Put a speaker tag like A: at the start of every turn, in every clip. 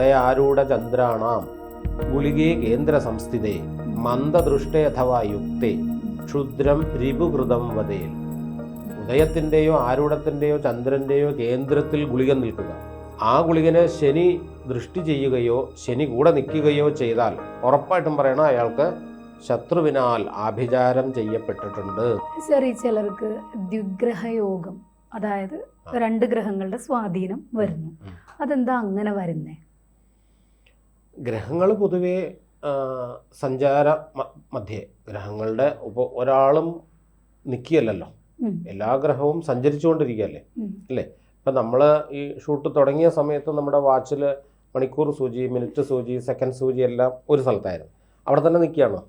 A: ഉദയാരൂഢ ചന്ദ്രാണാം. ഗുളികേ കേന്ദ്ര സംസ്ഥിതേ. മന്ദദൃഷ്ടേ അഥവാ യുക്തേ. ക്ഷുദ്രം രിപുകൃതം വതേൽ ഉദയത്തിന്റെയോ ആരൂഢത്തിന്റെയോ ചന്ദ്രന്റെയോ കേന്ദ്രത്തിൽ ഗുളിക നിൽക്കുക. ആ ഗുളികനെ ശനി ദൃഷ്ടി ചെയ്യുകയോ ശനി കൂടെ നിൽക്കുകയോ ചെയ്താൽ ഉറപ്പായിട്ടും പറയണം അയാൾക്ക് ശത്രുവിനാൽ ആഭിചാരം ചെയ്യപ്പെട്ടിട്ടുണ്ട്.
B: ചെറിയ ചിലർക്ക് ദ്വിഗ്രഹയോഗം അതായത് രണ്ട് ഗ്രഹങ്ങളുടെ സ്വാധീനം വരുന്നു. അതെന്താ അങ്ങനെ വരുന്നേ?
A: ഗ്രഹങ്ങൾ പൊതുവേ സഞ്ചാര മധ്യേ. ഗ്രഹങ്ങളുടെ ഇപ്പോൾ ഒരാളും നിൽക്കുകയല്ലല്ലോ എല്ലാ ഗ്രഹവും സഞ്ചരിച്ചുകൊണ്ടിരിക്കുകയല്ലേ? അല്ലേ? ഇപ്പം നമ്മൾ ഈ ഷൂട്ട് തുടങ്ങിയ സമയത്ത് നമ്മുടെ വാച്ചിൽ മണിക്കൂർ സൂചി മിനിറ്റ് സൂചി സെക്കൻഡ് സൂചി എല്ലാം ഒരു സ്ഥലത്തായിരുന്നു. അവിടെ തന്നെ നിൽക്കുകയാണോ?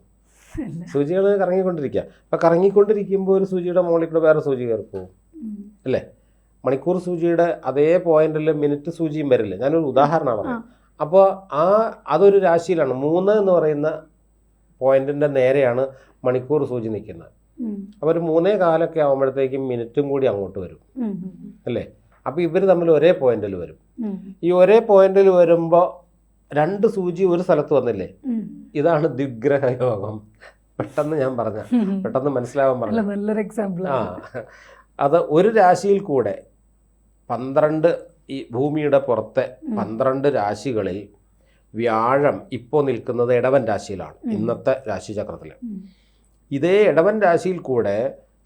A: സൂചികൾ കറങ്ങിക്കൊണ്ടിരിക്കുക. അപ്പം കറങ്ങിക്കൊണ്ടിരിക്കുമ്പോൾ ഒരു സൂചിയുടെ മുകളിൽ കൂടെ വേറെ സൂചി കയറി പോകും അല്ലേ? മണിക്കൂർ സൂചിയുടെ അതേ പോയിന്റിൽ മിനിറ്റ് സൂചിയും വരില്ല? ഞാനൊരു ഉദാഹരണമാണ് അപ്പോൾ ആ അതൊരു രാശിയിലാണ്. മൂന്ന് എന്ന് പറയുന്ന പോയിന്റിന്റെ നേരെയാണ് മണിക്കൂർ സൂചി നിൽക്കുന്നത്. അപ്പോൾ ഒരു മൂന്നേ കാലൊക്കെ ആകുമ്പോഴത്തേക്കും മിനിറ്റും കൂടി അങ്ങോട്ട് വരും. അല്ലേ? അപ്പോൾ ഇവർ തമ്മിൽ ഒരേ പോയിന്റിൽ വരും. ഈ ഒരേ പോയിന്റിൽ വരുമ്പോൾ രണ്ട് സൂചി ഒരു സ്ഥലത്ത് വന്നില്ലേ? ഇതാണ് ദിഗ്രഹ യോഗം പെട്ടെന്ന് ഞാൻ പറഞ്ഞ പെട്ടെന്ന് മനസ്സിലാവാൻ പറഞ്ഞു.
B: നല്ലൊരു എക്സാമ്പിൾ
A: ആ അത് ഒരു രാശിയിൽ കൂടെ പന്ത്രണ്ട് ഈ ഭൂമിയുടെ പുറത്തെ. പന്ത്രണ്ട് രാശികളിൽ വ്യാഴം ഇപ്പോൾ നിൽക്കുന്നത് ഇടവൻ രാശിയിലാണ്
B: ഇന്നത്തെ
A: ഇന്നത്തെ രാശിചക്രത്തിൽ ഇതേ ഇടവൻ രാശിയിൽ കൂടെ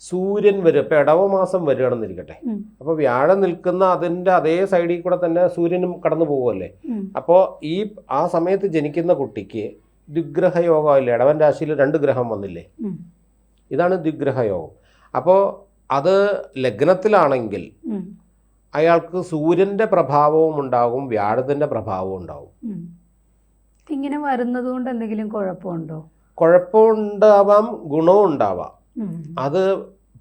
A: സൂര്യൻ വരും. ഇപ്പം ഇടവമാസം വരികയാണെന്നിരിക്കട്ടെ. അപ്പോൾ വ്യാഴം നിൽക്കുന്ന അതിന്റെ അതേ സൈഡിൽ കൂടെ തന്നെ സൂര്യനും കടന്നു പോകുമല്ലേ അപ്പോൾ ഈ ആ സമയത്ത് ജനിക്കുന്ന കുട്ടിക്ക് ദ്വിഗ്രഹയോഗമില്ല ഇടവൻ രാശിയിൽ രണ്ട് ഗ്രഹം വന്നില്ലേ? ഇതാണ് ദ്വിഗ്രഹയോഗം. അപ്പോൾ അത് ലഗ്നത്തിലാണെങ്കിൽ അയാൾക്ക് സൂര്യന്റെ പ്രഭാവവും ഉണ്ടാകും വ്യാഴത്തിന്റെ പ്രഭാവവും ഉണ്ടാകും.
B: ഇങ്ങനെ വരുന്നത് കൊണ്ട് എന്തെങ്കിലും കുഴപ്പമുണ്ടോ?
A: കുഴപ്പമുണ്ടാവാം ഗുണവും ഉണ്ടാവാം. അത്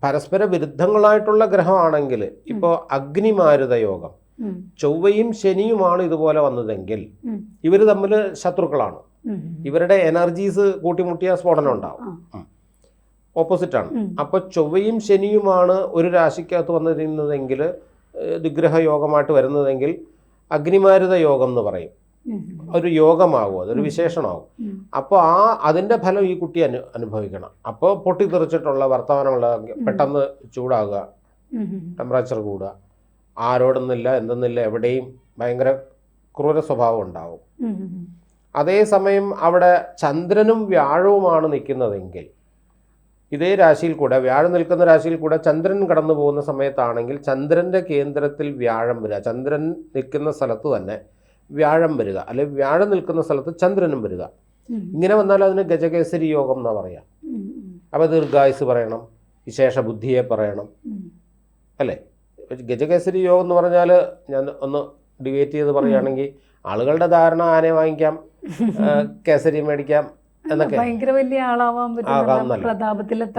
A: പരസ്പര വിരുദ്ധങ്ങളായിട്ടുള്ള ഗ്രഹമാണെങ്കിൽ ഇപ്പോൾ അഗ്നിമാരുത യോഗം. ചൊവ്വയും ശനിയുമാണ് ഇതുപോലെ വന്നതെങ്കിൽ. ഇവർ തമ്മിൽ ശത്രുക്കളാണ്. ഇവരുടെ എനർജീസ് കൂട്ടിമുട്ടിയ സ്ഫോടനം ഉണ്ടാവും.
B: ഓപ്പോസിറ്റാണ്.
A: അപ്പോൾ ചൊവ്വയും ശനിയുമാണ് ഒരു രാശിക്കകത്ത് വന്നിരുന്നതെങ്കിൽ ദിഗ്രഹ യോഗമായിട്ട് വരുന്നതെങ്കിൽ അഗ്നിമാരുത യോഗം എന്ന് പറയും. ഒരു യോഗമാകും അതൊരു വിശേഷണമാകും അപ്പോൾ ആ അതിന്റെ ഫലം ഈ കുട്ടി അനു അനുഭവിക്കണം. അപ്പോൾ പൊട്ടിത്തെറിച്ചിട്ടുള്ള വർത്തമാനമുള്ള പെട്ടെന്ന് ചൂടാകുക. ടെമ്പറേച്ചർ കൂടുക. ആരോടൊന്നില്ല എന്തെന്നില്ല എവിടെയും ഭയങ്കര ക്രൂര സ്വഭാവം ഉണ്ടാവും. അതേസമയം അവിടെ ചന്ദ്രനും വ്യാഴവുമാണ് നിൽക്കുന്നതെങ്കിൽ ഇതേ രാശിയിൽ കൂടെ വ്യാഴം നിൽക്കുന്ന രാശിയിൽ കൂടെ ചന്ദ്രൻ കടന്നു പോകുന്ന സമയത്താണെങ്കിൽ ചന്ദ്രന്റെ കേന്ദ്രത്തിൽ വ്യാഴം വരിക ചന്ദ്രൻ നിൽക്കുന്ന സ്ഥലത്ത് തന്നെ വ്യാഴം വരിക അല്ലെങ്കിൽ വ്യാഴം നിൽക്കുന്ന സ്ഥലത്ത് ചന്ദ്രനും വരിക ഇങ്ങനെ വന്നാൽ അതിന് ഗജകേസരി യോഗം എന്നാ പറയുക.
B: ഉം.
A: അപ്പോൾ ദീർഘായുസ് പറയണം വിശേഷ ബുദ്ധിയെ പറയണം. അല്ലേ ഗജകേസരി യോഗം എന്ന് പറഞ്ഞാൽ ഞാൻ ഒന്ന് ഡിബേറ്റ് ചെയ്ത് പറയുകയാണെങ്കിൽ ആളുകളുടെ ധാരണ ആനയെ വാങ്ങിക്കാം കേസരി മേടിക്കാം എന്നൊക്കെ
B: ഭയങ്കര വലിയ ആളാവാൻ പറ്റും.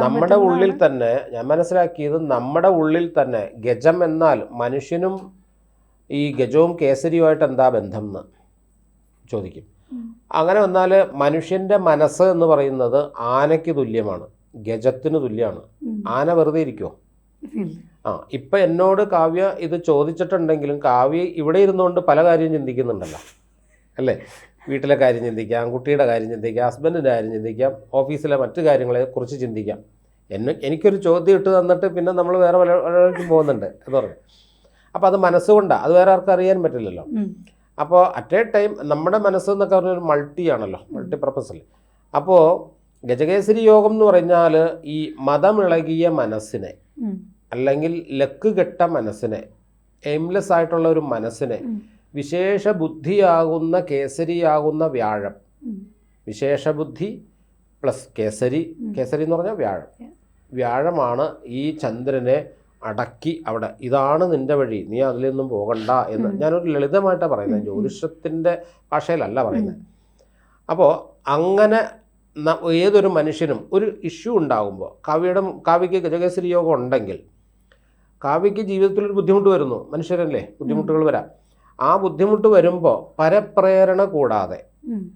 A: നമ്മുടെ ഉള്ളിൽ തന്നെ ഞാൻ മനസ്സിലാക്കിയത് നമ്മുടെ ഉള്ളിൽ തന്നെ ഗജം എന്നാൽ മനുഷ്യനും ഈ ഗജവും കേസരിയുമായിട്ട് എന്താ ബന്ധം എന്ന് ചോദിക്കും അങ്ങനെ വന്നാൽ മനുഷ്യന്റെ മനസ്സ് എന്ന് പറയുന്നത് ആനയ്ക്ക് തുല്യമാണ് ഗജത്തിന് തുല്യമാണ്. ആന വെറുതെ ഇരിക്കുമോ ആ ഇപ്പം എന്നോട് കാവ്യ ഇത് ചോദിച്ചിട്ടുണ്ടെങ്കിലും കാവ്യ ഇവിടെ ഇരുന്നുകൊണ്ട് പല കാര്യം ചിന്തിക്കുന്നുണ്ടല്ലോ. അല്ലേ? വീട്ടിലെ കാര്യം ചിന്തിക്കാം കുട്ടിയുടെ കാര്യം ചിന്തിക്കാം ഹസ്ബൻഡിന്റെ കാര്യം ചിന്തിക്കാം ഓഫീസിലെ മറ്റു കാര്യങ്ങളെ കുറിച്ച് ചിന്തിക്കാം. എന്നെ എനിക്കൊരു ചോദ്യം ഇട്ട് തന്നിട്ട് പിന്നെ നമ്മൾ വേറെ പല പലർക്കും പോകുന്നുണ്ട് എന്ന് പറഞ്ഞു. അപ്പോൾ അത് മനസ്സുകൊണ്ടാണ് അത് വേറെ ആർക്കും അറിയാൻ പറ്റില്ലല്ലോ. അപ്പോൾ അറ്റ് എ ടൈം നമ്മുടെ മനസ്സ് എന്നൊക്കെ പറഞ്ഞൊരു മൾട്ടിയാണല്ലോ മൾട്ടി പർപ്പസിൽ അപ്പോൾ ഗജകേസരി യോഗം എന്ന് പറഞ്ഞാൽ ഈ മതമിളകിയ മനസ്സിനെ അല്ലെങ്കിൽ ലക്ക് കെട്ട മനസ്സിനെ എയിംലെസ് ആയിട്ടുള്ള ഒരു മനസ്സിനെ. വിശേഷ ബുദ്ധിയാകുന്ന കേസരിയാകുന്ന വ്യാഴം. വിശേഷ ബുദ്ധി പ്ലസ് കേസരി. കേസരി എന്ന് പറഞ്ഞാൽ വ്യാഴം. വ്യാഴമാണ് ഈ ചന്ദ്രനെ അടക്കി അവിടെ. ഇതാണ് നിന്റെ വഴി. നീ അതിൽ നിന്നും പോകണ്ട എന്ന്. ഞാനൊരു ലളിതമായിട്ടാണ് പറയുന്നത്. ജ്യോതിഷത്തിന്റെ ഭാഷയിലല്ല പറയുന്നത്. അപ്പോൾ അങ്ങനെ ഏതൊരു മനുഷ്യനും ഒരു ഇഷ്യൂ ഉണ്ടാകുമ്പോൾ കാവ്യയുടെ കാവ്യയ്ക്ക് ഗജകേസരി യോഗം ഉണ്ടെങ്കിൽ കാവ്യയ്ക്ക് ജീവിതത്തിൽ ഒരു ബുദ്ധിമുട്ട് വരുന്നു. മനുഷ്യരല്ലേ? ബുദ്ധിമുട്ടുകൾ വരാം. ആ ബുദ്ധിമുട്ട് വരുമ്പോൾ പരപ്രേരണ കൂടാതെ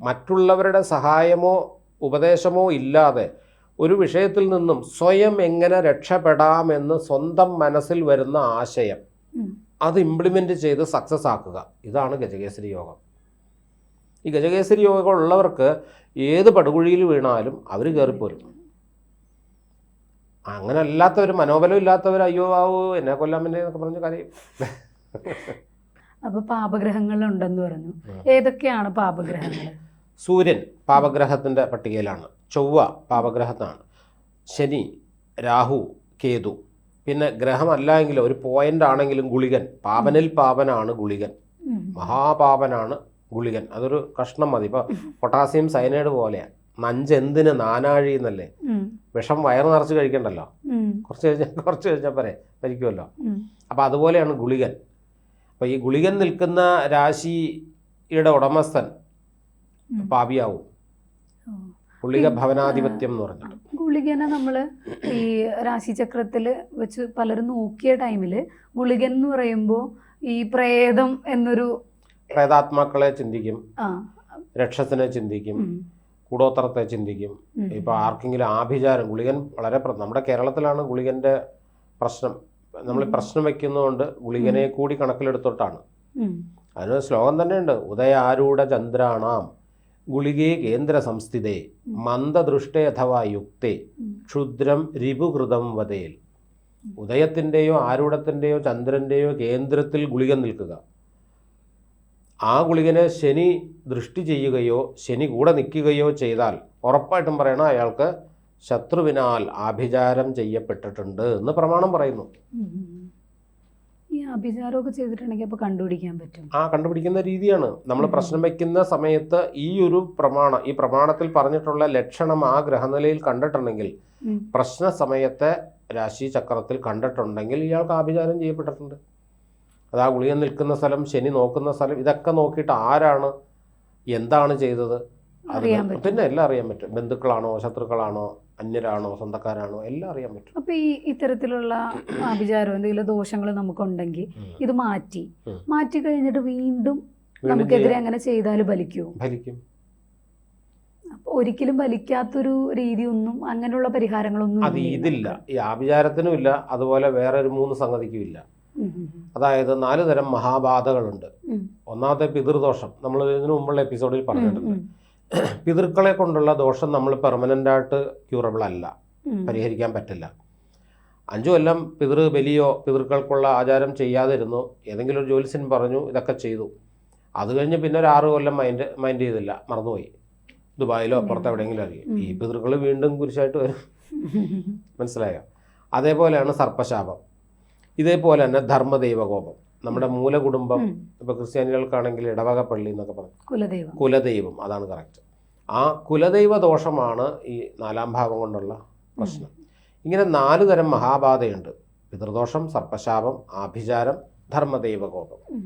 A: മറ്റുള്ളവരുടെ സഹായമോ ഉപദേശമോ ഇല്ലാതെ ഒരു വിഷയത്തിൽ നിന്നും സ്വയം എങ്ങനെ രക്ഷപ്പെടാമെന്ന് സ്വന്തം മനസ്സിൽ വരുന്ന ആശയം അത് ഇംപ്ലിമെന്റ് ചെയ്ത് സക്സസ് ആക്കുക. ഇതാണ് ഗജകേസരി യോഗം. ഈ ഗജകേസരി യോഗം ഉള്ളവർക്ക് ഏത് പടുകുഴിയിൽ വീണാലും അവർ കയറിപ്പോരും അങ്ങനെ അല്ലാത്തവർ മനോബലം ഇല്ലാത്തവർ അയ്യോ ആവോ എന്നെ കൊല്ലാൻ എന്നൊക്കെ പറഞ്ഞ് കരയും.
B: അപ്പൊ പാപഗ്രഹങ്ങൾ ഉണ്ടെന്ന് പറഞ്ഞു. ഏതൊക്കെയാണ് പാപഗ്രഹങ്ങൾ?
A: സൂര്യൻ പാപഗ്രഹത്തിന്റെ പട്ടികയിലാണ്. ചൊവ്വ പാപഗ്രഹത്താണ്. ശനി രാഹു കേതു. പിന്നെ ഗ്രഹമല്ല എങ്കിലും ഒരു പോയിന്റ് ആണെങ്കിലും ഗുളികൻ. പാപനിൽ പാപനാണ് ഗുളികൻ. മഹാപാപനാണ് ഗുളികൻ. അതൊരു കഷ്ണം മതി. ഇപ്പോൾ പൊട്ടാസ്യം സൈനൈഡ് പോലെയാണ് നഞ്ചെന്തിന് നാനാഴി എന്നല്ലേ? വിഷം വയറ് നിറച്ച് കഴിക്കണ്ടല്ലോ. കുറച്ച് കഴിഞ്ഞാൽ കുറച്ച് കഴിഞ്ഞാൽ പോരെ. മരിക്കുമല്ലോ
B: അപ്പൊ
A: അപ്പോൾ അതുപോലെയാണ് ഗുളികൻ. അപ്പോൾ ഈ ഗുളികൻ നിൽക്കുന്ന രാശിയുടെ ഉടമസ്ഥൻ. പാപിയാവും. ഗുളിക ഭവനാധിപത്യം എന്ന് പറഞ്ഞിട്ട്.
B: ഗുളികനെ നമ്മൾ ഈ രാശിചക്രത്തിൽ വെച്ച് പലരും നോക്കിയ ടൈമിൽ ഗുളികൻ എന്ന് പറയുമ്പോൾ ഈ പ്രേതം എന്നൊരു
A: പ്രേതാത്മാക്കളെ ചിന്തിക്കും രക്ഷസിനെ ചിന്തിക്കും
B: കൂടോത്തരത്തെ
A: കൂടോത്രത്തെ ചിന്തിക്കും. ഇപ്പോൾ ആർക്കെങ്കിലും ആഭിചാരം ഗുളികൻ വളരെ നമ്മുടെ കേരളത്തിലാണ് ഗുളികന്റെ പ്രശ്നം. നമ്മൾ പ്രശ്നം വെക്കുന്നതുകൊണ്ട് ഗുളികനെ കൂടി കണക്കിലെടുത്തോട്ടാണ്. അതിന് ശ്ലോകം തന്നെയുണ്ട്. ഉദയാരൂഢ ചന്ദ്രാണാം ഗുളികേ കേന്ദ്ര സംസ്ഥിതേ മന്ദദൃഷ്ടേ അഥവാ യുക്തേ ക്ഷുദ്രം രിപുകൃതം വതേൽ ഉദയത്തിന്റെയോ ആരൂഢത്തിന്റെയോ ചന്ദ്രന്റെയോ കേന്ദ്രത്തിൽ ഗുളിക നിൽക്കുക. ആ ഗുളികനെ ശനി ദൃഷ്ടി ചെയ്യുകയോ ശനി കൂടെ നിൽക്കുകയോ ചെയ്താൽ ഉറപ്പായിട്ടും പറയണം അയാൾക്ക് ശത്രുവിനാൽ ആഭിചാരം ചെയ്യപ്പെട്ടിട്ടുണ്ട് എന്ന് പ്രമാണം പറയുന്നു.
B: ഈ അഭിചാരമൊക്കെ ചെയ്തിട്ടുണ്ടെങ്കിൽ അപ്പോൾ കണ്ടുപിടിക്കാൻ പറ്റും.
A: ആ കണ്ടുപിടിക്കുന്ന രീതിയാണ്. നമ്മൾ പ്രശ്നം വെക്കുന്ന സമയത്ത് ഈ ഒരു പ്രമാണം ഈ പ്രമാണത്തിൽ പറഞ്ഞിട്ടുള്ള ലക്ഷണം ആ ഗ്രഹനിലയിൽ കണ്ടിട്ടുണ്ടെങ്കിൽ പ്രശ്ന സമയത്തെ രാശി ചക്രത്തിൽ കണ്ടിട്ടുണ്ടെങ്കിൽ ഇയാൾക്ക് ആഭിചാരം ചെയ്യപ്പെട്ടിട്ടുണ്ട്. അത് ആ ഗുളിക നിൽക്കുന്ന സ്ഥലം ശനി നോക്കുന്ന സ്ഥലം ഇതൊക്കെ നോക്കിയിട്ട് ആരാണ് എന്താണ് ചെയ്തത്?
B: അറിയാൻ പറ്റും.
A: പിന്നെ എല്ലാം അറിയാൻ പറ്റും. ബന്ധുക്കളാണോ ശത്രുക്കളാണോ അന്യരാണോ സ്വന്തക്കാരാണോ എല്ലാം അറിയാൻ പറ്റും.
B: അപ്പൊ ഈ ഇത്തരത്തിലുള്ള അഭിചാരം എന്തെങ്കിലും ദോഷങ്ങൾ നമുക്കുണ്ടെങ്കിൽ. ഇത് മാറ്റി. മാറ്റി കഴിഞ്ഞിട്ട് വീണ്ടും നമുക്കെതിരെ അങ്ങനെ ചെയ്താൽ ഫലിക്കുമോ
A: ഫലിക്കും.
B: ഒരിക്കലും ഫലിക്കാത്തൊരു രീതിയൊന്നും അങ്ങനെയുള്ള പരിഹാരങ്ങളൊന്നും
A: അത് ഇതില്ല. ഈ ആഭിചാരത്തിനും ഇല്ല. അതുപോലെ വേറെ ഒരു മൂന്ന് സംഗതിക്കും ഇല്ല. അതായത് നാല് തരം മഹാബാധകളുണ്ട്. ഒന്നാമത്തെ പിതൃദോഷം. നമ്മൾ ഇതിനു മുമ്പുള്ള എപ്പിസോഡിൽ പറഞ്ഞിട്ടുണ്ട്. പിതൃക്കളെ കൊണ്ടുള്ള ദോഷം നമ്മൾ പെർമനന്റായിട്ട് ക്യൂറബിൾ അല്ല. പരിഹരിക്കാൻ പറ്റില്ല. അഞ്ചു കൊല്ലം പിതൃ ബലിയോ പിതൃക്കൾക്കുള്ള ആചാരം ചെയ്യാതിരുന്നു. ഏതെങ്കിലും ഒരു ജോലിസിൻ പറഞ്ഞു ഇതൊക്കെ ചെയ്തു. അത് കഴിഞ്ഞ് പിന്നെ ഒരു ആറ് കൊല്ലം മൈൻഡ് മൈൻഡ് ചെയ്തില്ല. മറന്നുപോയി. ദുബായിലോ പുറത്ത് എവിടെയെങ്കിലും അറിയും ഈ. പിതൃക്കൾ വീണ്ടും കുരിശായിട്ട് വരും. മനസ്സിലായോ? അതേപോലെയാണ് സർപ്പശാപം. ഇതേപോലെ തന്നെ ധർമ്മദൈവകോപം. നമ്മുടെ മൂലകുടുംബം ഇപ്പൊ ക്രിസ്ത്യാനികൾക്കാണെങ്കിൽ ഇടവക പള്ളി എന്നൊക്കെ പറഞ്ഞു
B: കുലദൈവം.
A: കുലദൈവം അതാണ് കറക്റ്റ് ആ കുലദൈവ ദോഷമാണ് ഈ നാലാം ഭാവം കൊണ്ടുള്ള പ്രശ്നം. ഇങ്ങനെ നാലു തരം മഹാബാധയുണ്ട്. പിതൃദോഷം സർപ്പശാപം ആഭിചാരം ധർമ്മദൈവകോപം.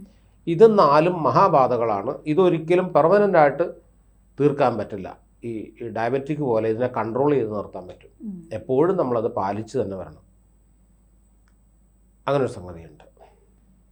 A: ഇത് നാലും മഹാബാധകളാണ്. ഇതൊരിക്കലും പെർമനന്റ് ആയിട്ട് തീർക്കാൻ പറ്റില്ല. ഈ ഡയബറ്റിക് പോലെ ഇതിനെ കൺട്രോൾ ചെയ്ത് നിർത്താൻ പറ്റും. എപ്പോഴും നമ്മളത് പാലിച്ച് തന്നെ വരണം. അങ്ങനൊരു സംഗതിയുണ്ട്.